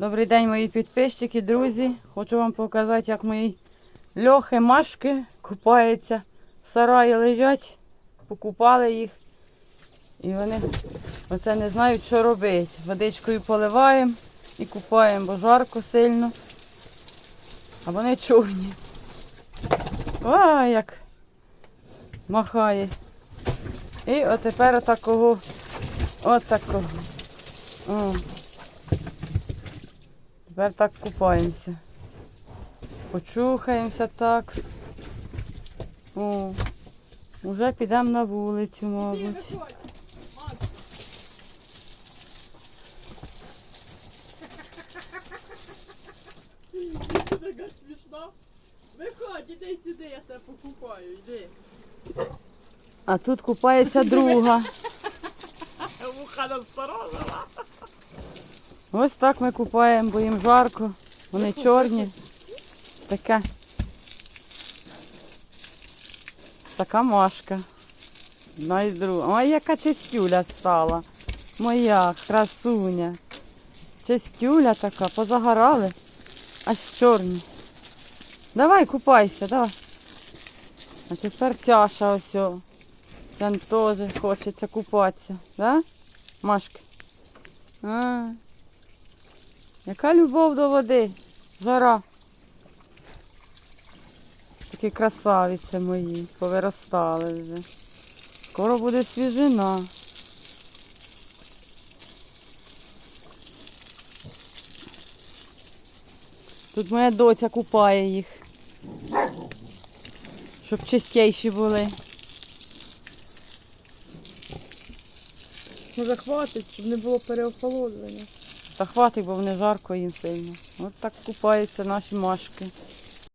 Добрий день, мої підписчики, друзі. Хочу вам показати, як мої льохи, машки купаються. Сараї лежать, покупали їх. І вони оце не знають, що робити. Водичкою поливаємо і купаємо, бо жарко сильно. А вони чорні. А, як махає. І отепер отакого, отакого. О. Тепер так купаємося. Почухаємося так. О, вже підемо на вулицю, мабуть. Така смішна. Виходь, іди сюди, я тебе покупаю, йди. А тут купається друга. Вуха нам насторожила. Ось так ми купаємо, бо їм жарко. Вони чорні. Таке. Така машка. Найдру. Ой, яка чистюля стала. Моя красуня. Чистюля така, позагорали. Аж чорні. Давай купайся, давай. А тепер тяша ось. Там теж хочеться купатися. Да? Машки? А. Яка любов до води? Жара. Такі красавиці мої, повиростали вже. Скоро буде свіжина. Тут моя доця купає їх. Щоб чистіші були. Може хватить, щоб не було переохолодження. Та хватить, бо вони жарко їм сильно. От так купаються наші машки.